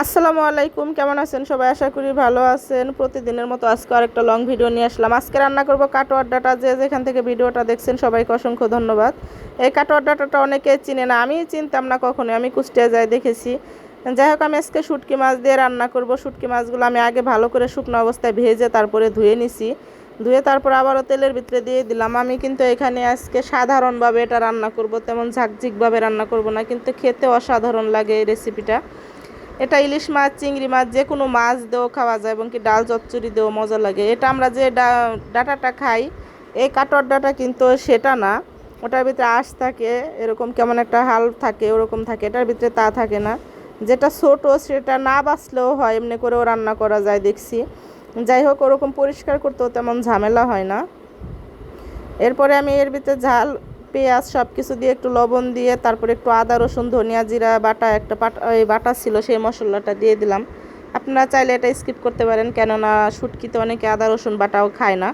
আসসালামু আলাইকুম, কেমন আছেন? সবাই আশা করি ভালো আছেন। প্রতিদিনের মতো আজকে আরেকটা লং ভিডিও নিয়ে আসলাম। আজকে রান্না করব কাটোয়ার ডাটা যে যেখান থেকে ভিডিওটা দেখছেন, সবাইকে অসংখ্য ধন্যবাদ। এই কাটোয়ার ডাটাটা অনেকে চিনে না, আমি চিনতাম না কখনো আমি কুষ্টিয়া যাই দেখেছি। যাই হোক, আমি আজকে শুটকি মাছ দিয়ে রান্না করব। শুটকি মাছগুলো আমি আগে ভালো করে শুকনো অবস্থায় ভেজে তারপরে ধুয়ে নিছি। ধুয়ে তারপর আবারও তেলের ভিতরে দিয়ে দিলাম। আমি কিন্তু এখানে আজকে সাধারণভাবে এটা রান্না করব, তেমন ঝাকঝিকভাবে রান্না করব না, কিন্তু খেতে অসাধারণ লাগে এই রেসিপিটা এটা ইলিশ মাছ, চিংড়ি মাছ, যে কোনো মাছ দিয়েও খাওয়া যায় এবং কি ডাল, চচ্চড়ি দিয়েও মজা লাগে। এটা আমরা যে ডাটাটা খাই, এই কাটর ডাটা কিন্তু সেটা না। ওটার ভিতরে আঁশ থাকে, এরকম কেমন একটা হাল থাকে, ওরকম থাকে। এটার ভিতরে তা থাকে না। যেটা ছোট, সেটা না বাঁচলেও হয়, এমনি করেও রান্না করা যায়, দেখছি। যাই হোক, ওরকম পরিষ্কার করতেও তেমন ঝামেলা হয় না। এরপরে আমি এর ভিতরে ঝাল পেঁয়াজ সব কিছু দিয়ে একটু লবণ দিয়ে, তারপরে একটু আদা, রসুন, ধনিয়া জিরা, বাটা, একটা বাটা ওই বাটা ছিল সেই মশলাটা দিয়ে দিলাম। আপনারা চাইলে এটা স্কিপ করতে পারেন, কেননা শুটকিতে অনেকে আদা, রসুন, বাটাও খায় না।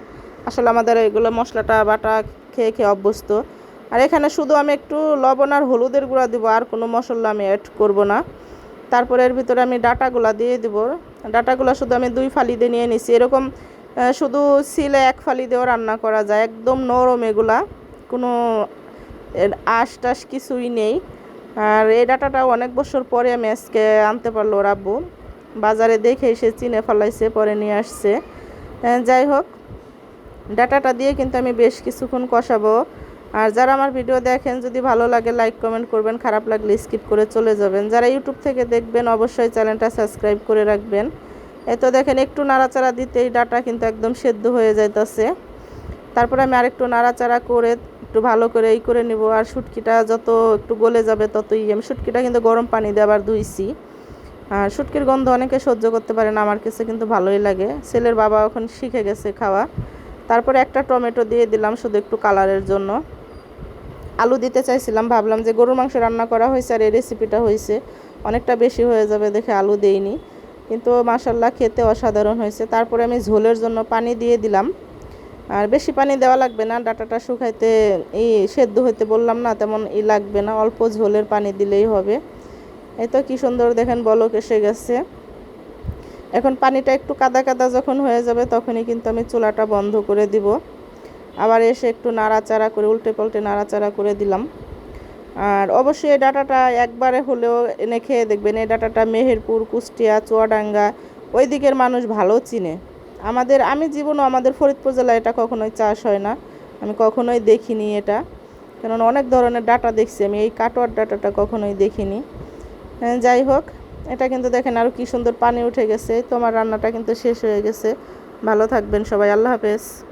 আসলে আমাদের এগুলো মশলাটা, বাটা খেয়ে খেয়ে অভ্যস্ত। আর এখানে শুধু আমি একটু লবণ আর হলুদের গুঁড়া দিব, আর কোনো মশলা আমি অ্যাড করব না। তারপরে এর ভিতরে আমি ডাটাগুলা দিয়ে দেব। ডাটাগুলো শুধু আমি দুই ফালি দিয়ে নিয়ে নিছি। এরকম শুধু সিলে এক ফালি দিয়েও রান্না করা যায়, একদম নরম এগুলা। কোনো আঁশ টাশ কিছুই নেই। আর এই ডাটাটা অনেক বছর পরে আমি আজকে আনতে পারল ওর আব্বু। বাজারে দেখে এসে চিনে ফেলাইছে, পরে নিয়ে আসছে। যাই হোক, ডাটাটা দিয়ে কিন্তু আমি বেশ কিছুক্ষণ কষাবো। আর যারা আমার ভিডিও দেখেন, যদি ভালো লাগে লাইক, কমেন্ট করবেন, খারাপ লাগলে স্কিপ করে চলে যাবেন। যারা ইউটিউব থেকে দেখবেন, অবশ্যই চ্যানেলটা সাবস্ক্রাইব করে রাখবেন। এই তো দেখেন, একটু নাড়াচাড়া দিতেই ডাটা কিন্তু একদম সেদ্ধ হয়ে যাইতেছে। তারপরে আমি আরেকটু নাড়াচাড়া করে একটু ভালো করে এই করে নিব। আর শুটকিটা যত একটু গলে যাবে ততই আমি শুটকিটা কিন্তু গরম পানি দিয়ে আবার ধুইছি। আর শুটকির গন্ধ অনেকে সহ্য করতে পারে না, আমার কাছে কিন্তু ভালোই লাগে। ছেলের বাবা এখন শিখে গেছে খাওয়া। তারপরে একটা টমেটো দিয়ে দিলাম শুধু একটু কালারের জন্য। আলু দিতে চাইছিলাম, ভাবলাম যে গরুর মাংস রান্না করা হয়েছে আর এই রেসিপিটা হয়েছে। অনেকটা বেশি হয়ে যাবে দেখে আলু দেইনি। কিন্তু মাসাল্লাহ খেতে অসাধারণ হয়েছে। তারপরে আমি ঝোলের জন্য পানি দিয়ে দিলাম। আর বেশি পানি দেওয়া লাগবে না, ডাটাটা শুকাইতে এই সেদ্ধ হইতে বললাম না, তেমন ই লাগবে না, অল্প ঝোলের পানি দিলেই হবে। এই তো কী সুন্দর দেখেন বলক এসে গেছে। এখন পানিটা একটু কাদা কাদা যখন হয়ে যাবে তখনই কিন্তু আমি চুলাটা বন্ধ করে দিব। আবার এসে একটু নাড়াচাড়া করে, উল্টে পাল্টে নাড়াচাড়া করে দিলাম। আর অবশ্যই এই ডাটাটা একবারে হলেও এনে খেয়ে দেখবেন, এই ডাটাটা মেহেরপুর, কুষ্টিয়া, চুয়াডাঙ্গা, ওই দিকের মানুষ ভালো চিনে। আমাদের আমি জীবনও আমাদের ফরিদপুর জেলায় এটা কখনোই চাষ হয় না। আমি কখনোই দেখিনি এটা। কারণ অনেক ধরনের ডাটা দেখছি আমি এই কাটোয়ার ডাটাটা কখনোই দেখিনি। হ্যাঁ, যাই হোক এটা কিন্তু দেখেন আরও কী সুন্দর পানি উঠে গেছে। তোমার রান্নাটা কিন্তু শেষ হয়ে গেছে। ভালো থাকবেন সবাই আল্লাহ হাফেজ।